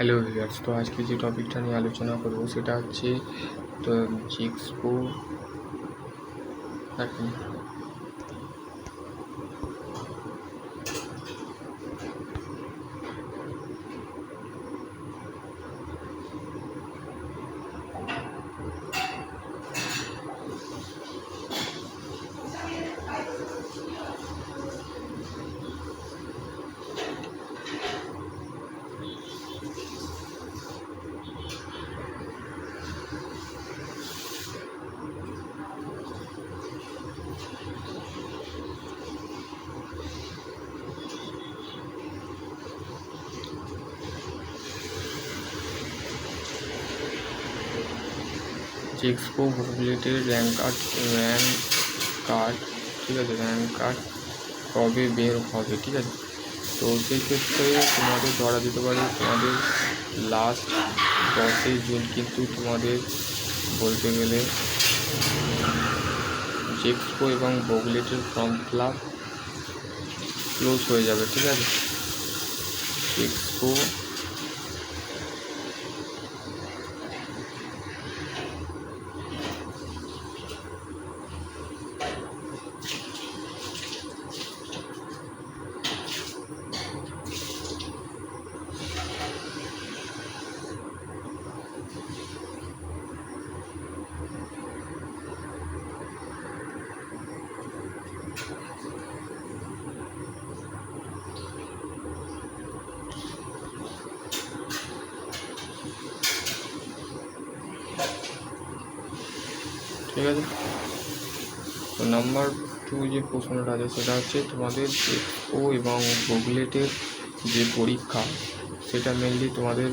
Hello viewers তো আজকে যে টপিকটা নিয়ে আলোচনা করব সেটা হচ্ছে তো জিক্সপো আর কি জিক্সপো বুকলেটের র্যাঙ্ক কার্ড র্যাঙ্ক কার্ড ঠিক আছে র্যাঙ্ক কার্ড কবে বের হবে, ঠিক আছে? তো সেই ক্ষেত্রে তোমাদের ধরা দিতে পারে তোমাদের লাস্ট দশই জুন কিন্তু তোমাদের বলতে গেলে জেক্সপো এবং বগলেটের ফর্ম ফিল ক্লোজ হয়ে যাবে, ঠিক আছে? জেক্সপো ঠিক আছে? তো নাম্বার টু যে প্রশ্নটা আছে, সেটা হচ্ছে তোমাদের ও এবং গুগলেটের যে পরীক্ষা, সেটা মেনলি তোমাদের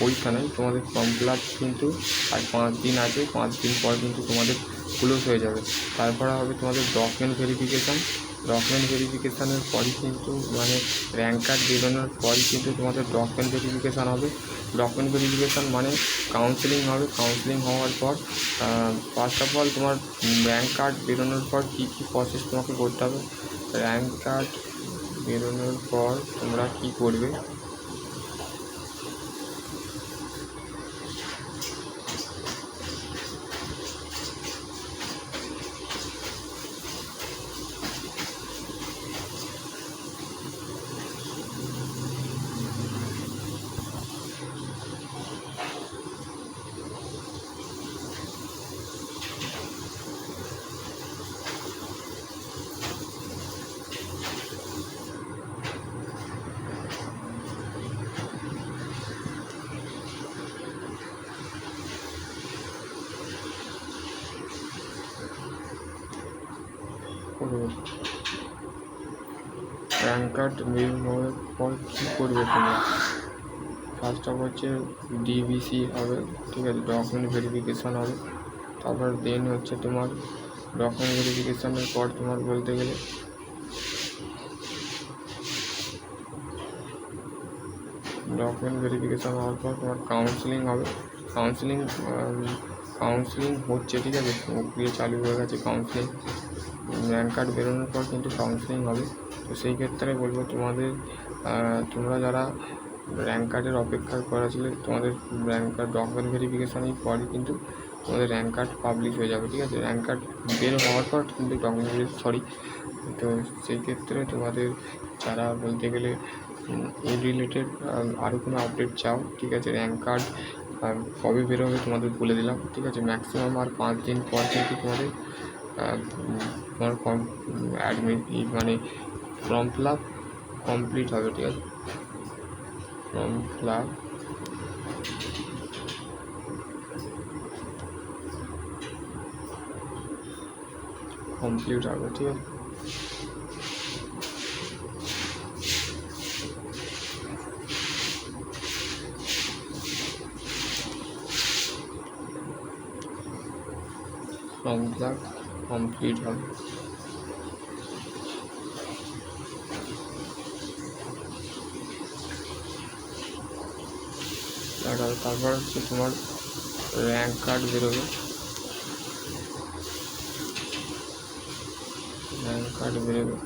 পরীক্ষা নয়, তোমাদের ফর্ম ফিল আপ কিন্তু আর পাঁচ দিন আছে, পাঁচ দিন পর কিন্তু তোমাদের ক্লোজ হয়ে যাবে। তারপরে হবে তোমাদের ডকুমেন্ট ভেরিফিকেশান ডকুমেন্ট ভেরিফিকেশানের পরই কিন্তু মানে র্যাঙ্ক কার্ড বেরোনোর পরই কিন্তু তোমাদের ডকুমেন্ট ভেরিফিকেশান হবে। ডকুমেন্ট ভেরিফিকেশান মানে কাউন্সেলিং হবে। কাউন্সেলিং হওয়ার পর ফার্স্ট অফ অল তোমার র্যাঙ্ক কার্ড বেরোনোর পর কী কী প্রসেস তোমাকে করতে হবে? র্যাঙ্ক কার্ড বেরোনোর পর তোমরা কী করবে? করবে? প্যান কার্ড বের হওয়ার পর কী করবে তুমি? ফার্স্ট অফ হচ্ছে ডিবিসি হবে, ঠিক আছে ডকুমেন্ট ভেরিফিকেশান হবে। তারপর দেন হচ্ছে তোমার ডকুমেন্ট ভেরিফিকেশানের পর তোমার বলতে গেলে ডকুমেন্ট ভেরিফিকেশান হওয়ার পর তোমার কাউন্সিলিং হবে। কাউন্সিলিং কাউন্সিলিং হচ্ছে, ঠিক আছে প্রক্রিয়া চালু হয়ে গেছে কাউন্সিলিং র্যাঙ্ক কার্ড বেরোনোর পর কিন্তু কাউন্সিলিং হবে। তো সেই ক্ষেত্রে বলব তোমাদের তোমরা যারা র্যাঙ্ক কার্ডের অপেক্ষা করা ছিল তোমাদের র্যাঙ্ক কার্ড ডকুমেন্ট ভেরিফিকেশানের পরই কিন্তু তোমাদের র্যাঙ্ক কার্ড পাবলিশ হয়ে যাবে, ঠিক আছে? র্যাঙ্ক কার্ড বের হওয়ার পর কিন্তু ডকুমেন্ট সরি তো সেই ক্ষেত্রে তোমাদের যারা বলতে গেলে এই রিলেটেড আরও কোনো আপডেট চাও, ঠিক আছে? র্যাঙ্ক কার্ড কবে বেরোবে তোমাদের বলে দিলাম, ঠিক আছে? ম্যাক্সিমাম আর পাঁচ দিন পর কিন্তু তোমাদের তোমার ফর্ম অ্যাডমিট মানে ফর্ম ফিল আপ কমপ্লিট হবে, ঠিক আছে? ফর্ম ফিল আপ কমপ্লিট হবে, ঠিক আছে? ফর্ম ফিল আপ কমপ্লিট হবে। তারপর হচ্ছে তোমার র্যাঙ্ক কার্ড বেরোবে। র্যাঙ্ক কার্ড বেরোবে।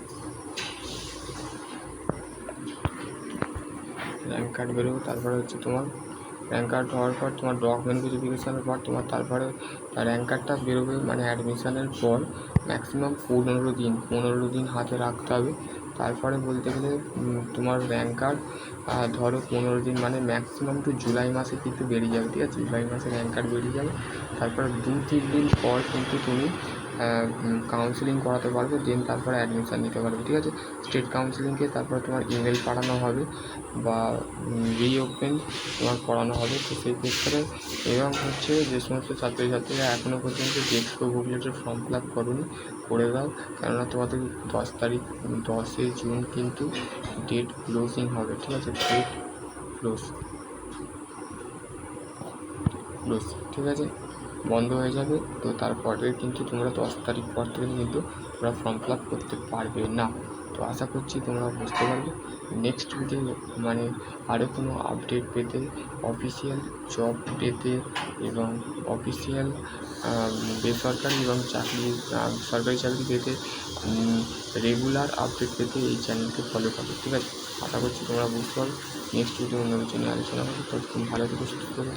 র্যাঙ্ক কার্ড বেরোবে, তারপরে হচ্ছে তোমার র্যাঙ্ক কার্ড হওয়ার পর তোমার ডকুমেন্ট ভেরিফিকেশানের পর তোমার তারপরে র্যাঙ্ক কার্ডটা বেরোবে মানে অ্যাডমিশানের পর ম্যাক্সিমাম পনেরো দিন পনেরো দিন হাতে রাখতে হবে। তারপরে বলতে গেলে তোমার র্যাঙ্ক কার্ড ধরো পনেরো দিন মানে ম্যাক্সিমাম টু জুলাই মাসে কিন্তু বেরিয়ে যাবে, ঠিক আছে? জুলাই মাসে র্যাঙ্ক কার্ড বেরিয়ে যাবে। তারপর দু তিন দিন পর কিন্তু তুমি কাউন্সিলিং করাতে পারবে দেন তারপরে অ্যাডমিশান নিতে পারবে, ঠিক আছে? স্টেট কাউন্সিলিংকে তারপরে তোমার ইমেল পাঠানো হবে বা রিওপেন তোমার করানো হবে। তো সেই ক্ষেত্রে এবং হচ্ছে যে সমস্ত ছাত্রছাত্রীরা এখনও পর্যন্ত ডেস্কো বুকলেটের ফর্ম ফিল আপ করোনি, করে দাও। কেননা তোমাদের দশ তারিখ দশই জুন কিন্তু ডেট ক্লোজিং হবে, ঠিক আছে? ডেট ক্লোজ ক্লোজ ঠিক আছে? বন্ধ হয়ে যাবে, তো তারপরে কিন্তু তোমরা দশ তারিখ পর থেকে কিন্তু তোমরা ফর্ম ফিল আপ করতে পারবে না। তো আশা করছি তোমরা বুঝতে পারবে। নেক্সট ভিডিও মানে আরও কোনো আপডেট পেতে অফিসিয়াল জব পেতে এবং অফিসিয়াল বেসরকারি এবং চাকরি সরকারি চাকরি পেতে রেগুলার আপডেট পেতে এই চ্যানেলকে ফলো করো ঠিক আছে? আশা করছি তোমরা বুঝতে পারবে। নেক্সট ভিডিও অন্য কিছু নিয়ে আলোচনা হবে। ততক্ষণ ভালো থেকো, সুস্থ